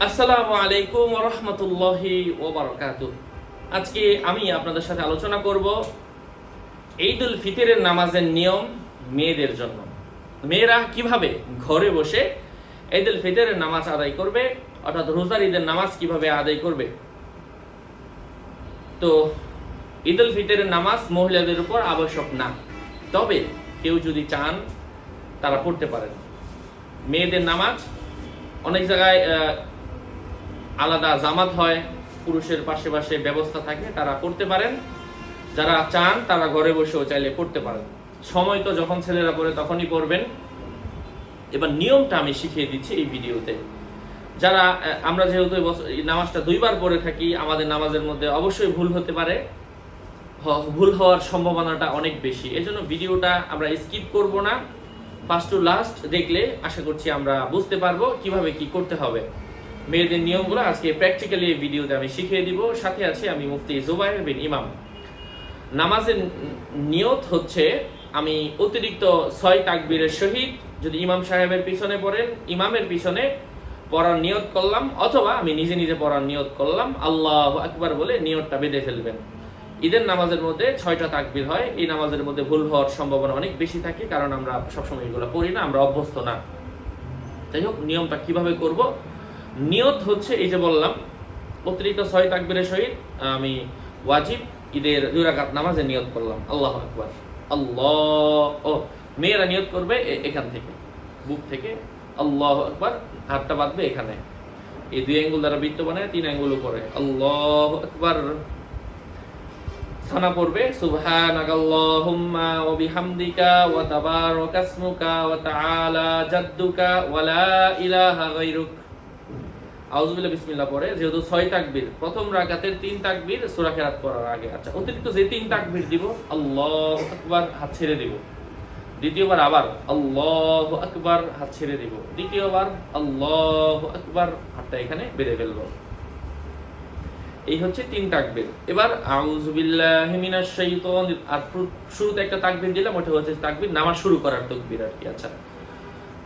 আসসালামু আলাইকুম রহমতুল্লাহি ওবরকাত আজকে আমি আপনাদের সাথে আলোচনা করব ঈদুল ফিতরের নামাজের নিয়ম মেয়েদের জন্য। মেয়েরা কীভাবে ঘরে বসে ঈদুল ফিতরের নামাজ আদায় করবে, অর্থাৎ রোজার ঈদের নামাজ কীভাবে আদায় করবে? তো, ঈদুল ফিতরের নামাজ মহিলাদের উপর আবশ্যক না। তবে কেউ যদি চান, তারা পড়তে পারেন। মেয়েদের নামাজ অনেক জায়গায় আলাদা জামাত হয়, পুরুষের পাশে পাশে ব্যবস্থা থাকে, তারা পড়তে পারেন। যারা চান, তারা ঘরে বসেও চাইলে পড়তে পারেন। সময় তো যখন ছেলেরা পড়ে তখনই পড়বেন। এবার নিয়মটা আমি শিখিয়ে দিচ্ছি এই ভিডিওতে। যারা আমরা যেহেতু নামাজটা দুইবার পড়ে থাকি, আমাদের নামাজের মধ্যে অবশ্যই ভুল হতে পারে। ভুল হওয়ার সম্ভাবনাটা অনেক বেশি। এজন্য ভিডিওটা আমরা স্কিপ করব না। ফার্স্ট টু লাস্ট দেখলে আশা করছি আমরা বুঝতে পারব কীভাবে কি করতে হবে। মেয়েদের নিয়মগুলো আজকে প্র্যাকটিক্যালি এই ভিডিওতে আমি শিখিয়ে দিব। সাথে আছে আমি মুফতি জুবাইর বিন ইমাম। নামাজের নিয়ত হচ্ছে, আমি অতিরিক্ত ছয় তাকবীরের সহিত যদি ইমাম সাহেবের পিছনে পড়েন, ইমামের পিছনে পড়ার নিয়ত করলাম, অথবা আমি নিজে নিজে পড়ার নিয়ত করলাম, আল্লাহ আকবার বলে নিয়তটা বেঁধে ফেলবেন। ঈদের নামাজের মধ্যে ছয়টা তাকবির হয়। এই নামাজের মধ্যে ভুল হওয়ার সম্ভাবনা অনেক বেশি থাকে, কারণ আমরা সবসময় এগুলো পড়ি না, আমরা অভ্যস্ত না। যাই হোক, নিয়মটা কীভাবে করব? নিয়ত হচ্ছে এই যে বললাম, অতিরিক্ত ছয় তাকবীরের সহিত আমি ওয়াজিব ঈদের দুই নামাজে নিয়ত করলাম। আল্লাহ আকবার। আল্লাহ ও, মেয়েরা নিয়ত করবে এখান থেকে, বুক থেকে। আল্লাহ আকবার, হাতটা বাঁধবে এখানে। এই দুই আঙ্গুল দ্বারা বৃত্ত বানায়, তিন আঙ্গুল উপরে। আল্লাহ আকবার। সানা পড়বে, সুবহানাকাল্লাহুম্মা ওয়া বিহামদিকা ওয়া তাবারাকা ইসমুকা ওয়া তাআলা জাদ্দুকা ওয়া লা ইলাহা গায়রুক। আউযুবিল্লাহ বিসমিল্লাহ পরে যেহেতু ছয় তাকবীর। প্রথম রাকাতের তিন তাকবীর সূরা কেরাত পড়ার আগে। আচ্ছা অতিরিক্ত যে তিন তাকবীর দিব, আল্লাহু আকবার হাত ছেড়ে দিব। দ্বিতীয়বার আবার, আল্লাহু আকবার হাত ছেড়ে দিব। দ্বিতীয়বার, আল্লাহু আকবার হাতটা এখানে বেঁধে ফেলব। এই হচ্ছে তিন তাকবীর। এবার, আউযু বিল্লাহি মিনাশ শাইতানির, আর শুরুতে একটা তাকবির দিলাম, ওটা হচ্ছে তাকবির নামাজ শুরু করার তকবির আর কি আচ্ছা।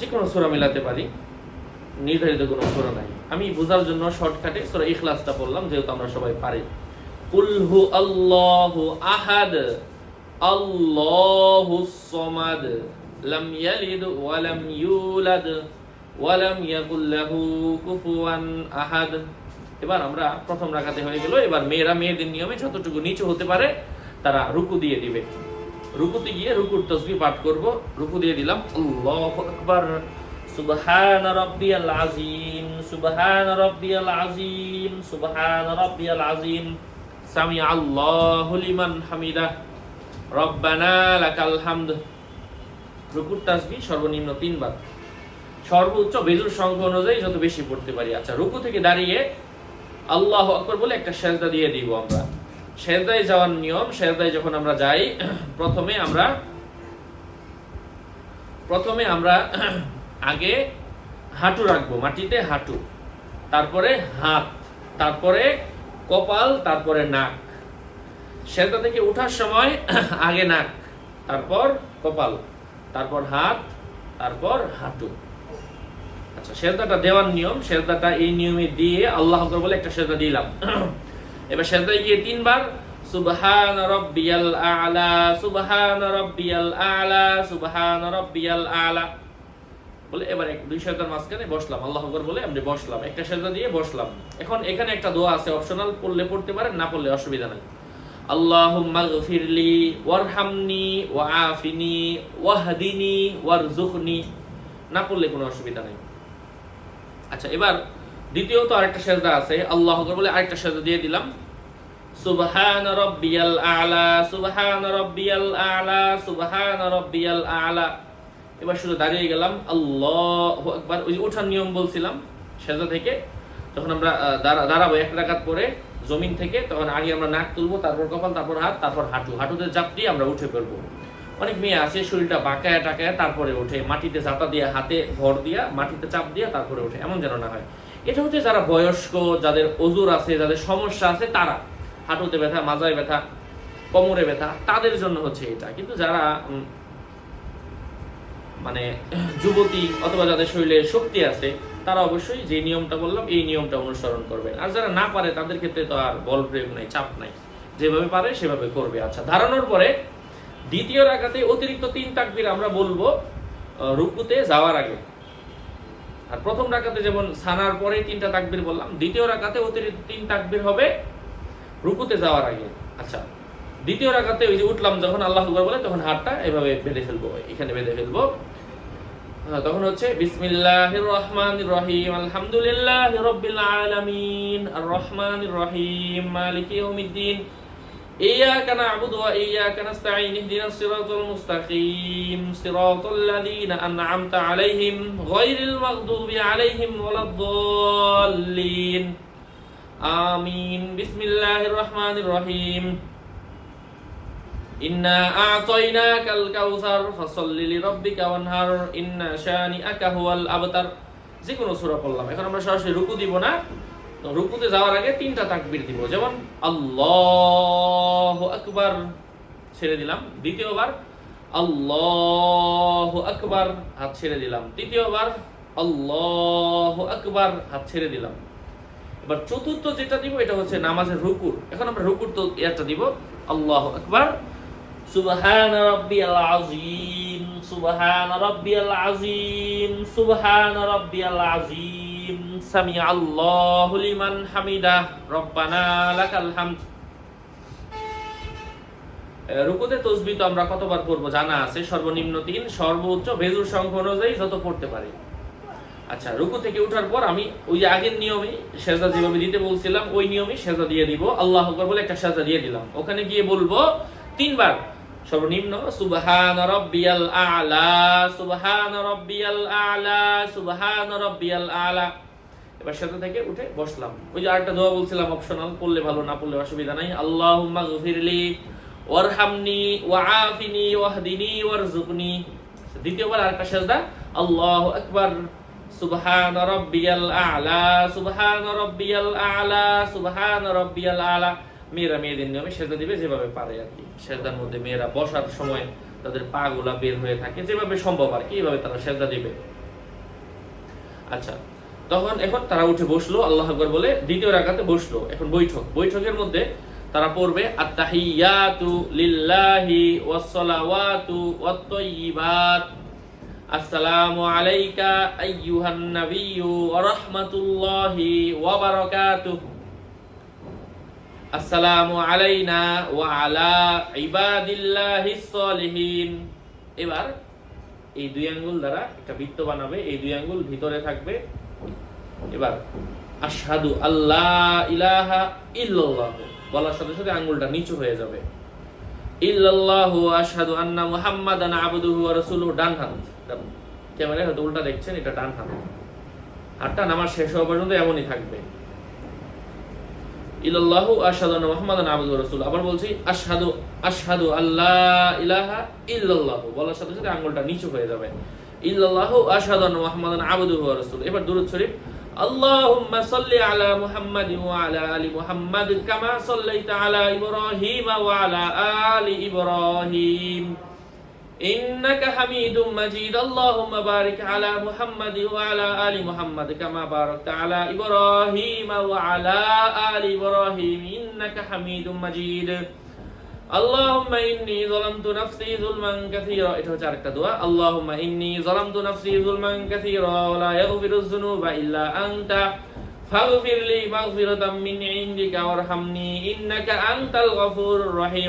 যে কোনো সুরা মিলাতে পারি, নির্ধারিত কোনো সুরা নাই। আমি বোঝার জন্য শর্টকাটে সুরা ইখলাসটা বললাম, যেহেতু আমরা সবাই পারি। কুলহু আল্লাহু আহাদ, আল্লাহু সমাদ, লাম ইয়ালিদ ওয়া লাম ইউলাদ, ওয়া লাম ইয়াকুল লাহু কুফুয়ান আহাদ। এবার আমরা প্রথম রাখাতে হয়ে গেল, এবার মেয়েরা মেয়েদের নিয়মে যতটুকু নিচু হতে পারে, তারা রুকু দিয়ে দিবে। রুকুতে গিয়ে রুকুর তসবি পাঠ করব। রুকু দিয়ে দিলাম। আল্লাহু আকবার। সুবহান রাব্বিয়াল আযীম। সুবহান রাব্বিয়াল আযীম। সুবহান রাব্বিয়াল আযীম। সামি আল্লাহু লিমান হামিদা। রব্বানা লাকাল হামদ। রুকুর তাসবি সর্বনিম্ন তিনবার। সর্বোচ্চ বেজুর সংখ্যা অনুযায়ী যত বেশি পড়তে পারি। আচ্ছা রুকু থেকে দাঁড়িয়ে আল্লাহ আকবর বলে একটা সেজদা দিয়ে দিব আমরা। সেজদায় যাওয়ার নিয়ম সেজদায় যখন আমরা যাই, প্রথমে আমরা প্রথমে আমরা আগে হাঁটু রাখব, মাটিতে হাঁটু, তারপরে হাত, তারপরে কপাল, তারপরে নাক। সেজদা থেকে ওঠার সময় আগে নাক, তারপর কপাল, তারপর হাত, তারপর হাঁটু। আচ্ছা সেজদাটা দেওয়ার নিয়ম সেজদাটা এই নিয়মে দিয়ে আল্লাহ বলে একটা সেজদা দিলাম। এবার সেজদায় গিয়ে তিনবার, সুবহান রাব্বিয়াল আ'লা, সুবহান রাব্বিয়াল আ'লা, সুবহান রাব্বিয়াল আ'লা। বলে এবার এক দুই সেজদার মাঝখানে বসলাম, আল্লাহ আকবর বলে আমি বসলাম, একটা সেজদা দিয়ে বসলাম। এখন এখানে একটা দোয়া আছে অপশনাল পড়লে পড়তে পারেন, না পড়লে অসুবিধা নাই। আল্লাহুম্মা গফিরলি, ওয়ারহামনি, ওয়াআফিনি, ওয়াহদিনি ওয়ারজুকনি না পড়লে কোনো অসুবিধা নেই। আচ্ছা এবার দ্বিতীয়ত আরেকটা সেজদা আছে, আল্লাহ বলে আরেকটা সেজদা দিয়ে দিলাম। সুবহান রাব্বিয়াল আ'লা, সুবহান রাব্বিয়াল আ'লা, সুবহান রাব্বিয়াল আ'লা। এবার শুধু দাঁড়িয়ে গেলাম, আল্লাহ একবার ওই ওঠার নিয়ম বলছিলাম সেজা থেকে, যখন আমরা দাঁড়াবো এক পরে জমিন থেকে, তখন আগে আমরা নাক তুলবো, তারপর কপাল, তারপর হাত, তারপর হাঁটু। হাঁটুতে চাপ দিয়ে আমরা উঠে পড়ব। অনেক মেয়ে আছে, শরীরটা বাঁকায় টাকায়, তারপরে ওঠে। মাটিতে চাপা দিয়ে, হাতে ভর দিয়া, মাটিতে চাপ দিয়া, তারপরে ওঠে। এমন যেন না হয়। এটা হচ্ছে যারা বয়স্ক, যাদের ওজুর আছে, যাদের সমস্যা আছে, তারা হাঁটুতে ব্যথা, মাজায় ব্যথা, কোমরে ব্যথা, তাদের জন্য হচ্ছে এটা। কিন্তু যারা মানে যুবতী অথবা যাদের শরীরে শক্তি আছে, তারা অবশ্যই যে নিয়মটা বললাম, এই নিয়মটা অনুসরণ করবেন। আর যারা না পারে, তাদের ক্ষেত্রে তো আর বল প্রয়োগ নাই, চাপ নাই। যেভাবে পারে, সেভাবে করবে। আচ্ছা দাঁড়ানোর পরে দ্বিতীয় রাকাতে অতিরিক্ত তিন তাকবির আমরা বলব রুকুতে যাওয়ার আগে। আর প্রথম রাকাতে যেমন সানার পরে তিনটা তাকবির বললাম, দ্বিতীয় রাকাতে অতিরিক্ত তিন তাকবির হবে রুকুতে যাওয়ার আগে। আচ্ছা দ্বিতীয় রাকাতে ওই যে উঠলাম যখন আল্লাহ আকবার বলে, তখন হাতটা এভাবে বেঁধে ফেলব, এখানে বেঁধে ফেলব। তখন হচ্ছে বিসমিল্লাহ রহমান রহিম, আলহামদুলিল্লাহি রাব্বিল আলামিন, আর রহমানির রহিম, মালিকি إياك نعبد وإياك نستعين اهدنا الصراط المستقيم صراط الذين أنعمت عليهم غير المغضوب عليهم ولا الضالين آمين بسم الله الرحمن الرحيم إنا أعطيناك الكوثر فصل لربك وانهر إن شانئك هو الأبتر যে কোনো সূরা পড়লাম এখন আমরা সরাসরি রুকু দিব না রুকুতে যাওয়ার আগে তিনটা তাকবীর দিব। যেমন, আল্লাহু আকবার ছেড়ে দিলাম। দ্বিতীয়বার, আল্লাহু আকবার হাত ছেড়ে দিলাম। তৃতীয়বার, আল্লাহু আকবার হাত ছেড়ে দিলাম। এবার চতুর্থ যেটা দিব, এটা হচ্ছে নামাজের রুকুর। এখন আমরা রুকুর তো একটা দিব। আল্লাহু আকবার সুবহান রাব্বিয়াল আযীম সুবহান রাব্বিয়াল আযীম সুবহান রাব্বিয়াল আযীম সামি হামিদা রব্বানা লাকাল রুকুতে তসবি তো আমরা কতবার পড়ব জানা আছে? সর্বনিম্ন তিন, সর্বোচ্চ বেজুর সংখ্যা অনুযায়ী যত পড়তে পারি। আচ্ছা রুকু থেকে উঠার পর আমি ওই আগের নিয়মে সেজা যেভাবে দিতে বলছিলাম, ওই নিয়মে সেজা দিয়ে দিব। আল্লাহ বলে একটা সেজদা দিয়ে দিলাম। ওখানে গিয়ে বলব, তিনবার সর্বনিম্ন, সুবহান রাব্বিয়াল আলা, সুবহান রাব্বিয়াল আলা, সুবহান রাব্বিয়াল আলা। এবার সেটা থেকে উঠে বসলাম। ওই যে আরেকটা দোয়া বলছিলাম অপশনাল পড়লে ভালো, না পড়লে অসুবিধা নাই। আল্লাহুম্মা গফিরলি, ওয়ারহামনি, ওয়াআফিনি, ওয়াহদিনি ওয়ারজুকনি দ্বিতীয়বার আরেকটা সেজদা, আল্লাহু আকবার, সুবহান রাব্বিয়াল আ'লা, সুবহান রাব্বিয়াল আ'লা, সুবহান রাব্বিয়াল আ'লা। মেয়েরা মেয়েদের নিয়মে সেজদা দিবে, যেভাবে পারে আর কি। সেজদার মধ্যে মেয়েরা বসার সময় তাদের পা গুলা বের হয়ে থাকে, যেভাবে সম্ভব আর কি এইভাবে তারা সেজদা দিবে। আচ্ছা তখন এখন তারা উঠে বসল, আল্লাহ আকবার বলে, দ্বিতীয় রাকাতে বসল। এখন বৈঠক, বৈঠকের মধ্যে তারা পড়বে, আত্তাহিয়াতু লিল্লাহি ওয়াসসালাওয়াতু ওয়াত-তাইয়্যিবাত আসসালামু আলাইকা আইয়ুহান নাবিয়্যু ওয়া রাহমাতুল্লাহি ওয়া বারাকাতুহু। আসসালামু আলাইনা ওয়া আলা ইবাদিল্লাহিস সলিহিন। এবার এই দুই আঙ্গুল দ্বারা একটা বৃত্ত বানাবে, এই দুই আঙ্গুল ভিতরে থাকবে। এবার আশহাদু আল্লাহ ইলাহা ইল্লাল্লাহ। বলার সাথে সাথে আঙ্গুলটা নিচু হয়ে যাবে। ইল্লাল্লাহু আশহাদু আন্না মুহাম্মাদান আবদুহু ওয়া রাসূলুহু। ডান হাত। ক্যামেরায় হয়তো উল্টা দেখছেন, এটা ডান হাত। হাতটা নামাজ শেষ হওয়া পর্যন্ত এমনই থাকবে। ইলাল্লাহু আশহাদু আন্না মুহাম্মাদান আবদুহু রাসূল আবার বলছি, আশহাদু আশহাদু আল্লাহ ইলাহা ইল্লাল্লাহু। বলার সাথে সাথে আঙ্গুলটা নিচু হয়ে যাবে। ইল্লাল্লাহু আশহাদু আন্না মুহাম্মাদান আবদুহু রাসূল এবার দরুদ শরীফ, আল্লাহুম্মা সাল্লি আলা মুহাম্মাদিন ওয়া আলা আলি মুহাম্মাদ কামা সাল্লাইতা আলা ইব্রাহিম ওয়া আলা আলি ইব্রাহিম। انك حميد مجيد اللهم بارك على محمد وعلى ال محمد كما باركت على ابراهيم وعلى ال ابراهيم انك حميد مجيد اللهم إني ظلمت نفسي ظلما كثيرا এটা হচ্ছে আরেকটা দোয়া اللهم إني ظلمت نفسي ظلما كثيرا ولا يغفر الذنوب إلا أنت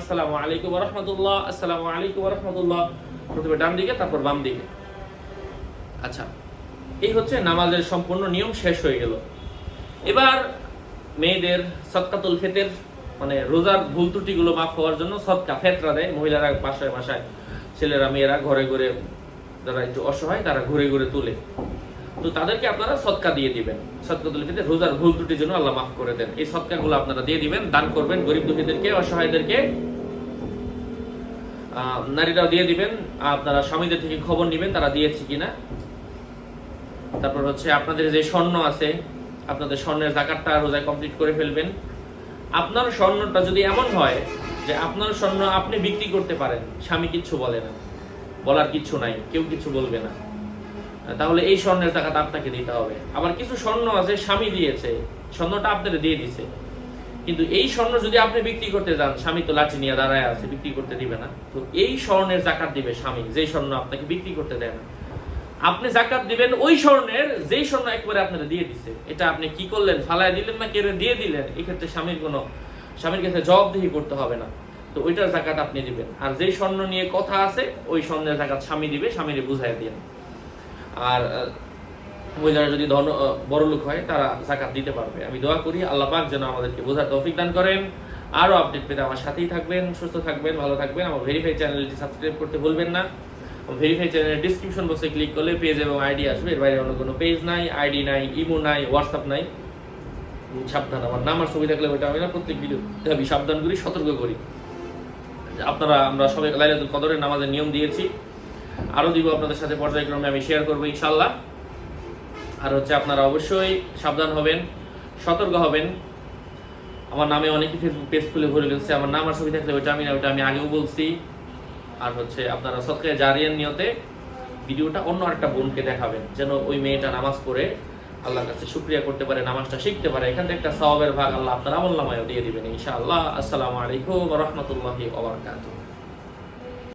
আসসালামু আলাইকুম রহমতুল্লাহ আসসালামু আলাইকুম রহমতুল্লাহ প্রথমে ডান দিকে, তারপর বাম দিকে। আচ্ছা এই হচ্ছে নামাজের সম্পূর্ণ নিয়ম শেষ হয়ে গেল। এবার মেয়েদের সৎকাতুল ফেতের মানে রোজার ভুল ত্রুটিগুলো মাফ হওয়ার জন্য সৎকা ফেতরা দেয়। মহিলারা বাসায় বাসায়, ছেলেরা, মেয়েরা ঘরে ঘরে যারা একটু অসহায়, তারা ঘুরে ঘুরে তুলে। তো তাদেরকে আপনারা সৎকা দিয়ে দিবেন। সৎকাতুল ফিতর রোজার ভুল ত্রুটির জন্য আল্লাহ মাফ করে দেন। এই সৎকাগুলো আপনারা দিয়ে দিবেন, দান করবেন, গরিব দুঃখীদেরকে, অসহায়দেরকে। নারীরাও দিয়ে দিবেন, আপনারা স্বামীদের থেকে খবর নেবেন, তারা দিয়েছে কিনা। তারপর হচ্ছে আপনাদের যে স্বর্ণ আছে, আপনাদের স্বর্ণের জাকাতটা রোজায় কমপ্লিট করে ফেলবেন। আপনার স্বর্ণটা যদি এমন হয় যে আপনার স্বর্ণ আপনি বিক্রি করতে পারেন, স্বামী কিচ্ছু বলে না। বলার কিছু নাই, কেউ কিছু বলবে না। তাহলে এই স্বর্ণের টাকাটা আপনাকে দিতে হবে। আবার কিছু স্বর্ণ আছে, স্বামী দিয়েছে। স্বর্ণটা আপনাদের দিয়ে দিছে। কিন্তু এই স্বর্ণ যদি আপনি বিক্রি করতে যান, স্বামী তো লাঠি নিয়ে দাঁড়ায় আছে, বিক্রি করতে দিবে না। তো এই স্বর্ণের জাকাত দিবে স্বামী, যেই স্বর্ণ আপনাকে বিক্রি করতে দেয় না। আপনি জাকাত দিবেন ওই স্বর্ণের, যেই স্বর্ণ একবারে আপনারা দিয়ে দিছে। এটা আপনি কি করলেন? ফালায় দিলেন না কেড়ে দিয়ে দিলেন? এক্ষেত্রে স্বামীর কোনো, স্বামীর কাছে জবাবদিহি করতে হবে না। তো ওইটার জাকাত আপনি দিবেন। আর যেই স্বর্ণ নিয়ে কথা আছে, ওই স্বর্ণের জাকাত স্বামী দিবে, স্বামীরে বুঝাই দিন আর মহিলারা যদি ধন আহ, বড় লোক হয় তারা জাকাত দিতে পারবে। আমি দোয়া করি আল্লাহ পাক যেন আমাদেরকে বোঝার তৌফিক দান করেন। আরও আপডেট পেতে আমার সাথেই থাকবেন সুস্থ থাকবেন ভালো থাকবেন। আমার ভেরিফাই চ্যানেলটি সাবস্ক্রাইব করতে ভুলবেন না। ভেরিফাই চ্যানেলের ডিসক্রিপশন বক্সে ক্লিক করলে পেজ এবং আইডি আসবে। এর বাইরে অন্য কোনো পেজ নাই আইডি নাই ইমো নাই হোয়াটসঅ্যাপ নাই। সাবধান আমার নাম আর ছবি থাকলে ওইটা আমি না প্রত্যেক ভিডিও আমি সাবধান করি সতর্ক করি। আপনারা আমরা সবাই লাইলাতুল কদরের নামাজের নিয়ম দিয়েছি। আরও দিব আপনাদের সাথে পর্যায়ক্রমে, আমি শেয়ার করব ইনশাল্লাহ আর হচ্ছে আপনারা অবশ্যই সাবধান হবেন, সতর্ক হবেন। আমার নামে অনেকে ফেসবুক পেজ খুলে ভরে ফেলছে, আমার নাম আর ছবি থাকলে ওইটা আমি ওইটা আমি আগেও বলছি। আর হচ্ছে আপনারা সৎকারে জারিয়ার নিয়তে ভিডিওটা অন্য আরেকটা বোনকে দেখাবেন, যেন ওই মেয়েটা নামাজ পড়ে আল্লাহর কাছে শুক্রিয়া করতে পারে, নামাজটা শিখতে পারে। এখান থেকে একটা সওয়াবের ভাগ আল্লাহ আপনার নামায়ও দিয়ে দিবেন ইনশাআল্লাহ। আসসালামু আলাইকুম রহমতুল্লাহি ওবরাকাতুহ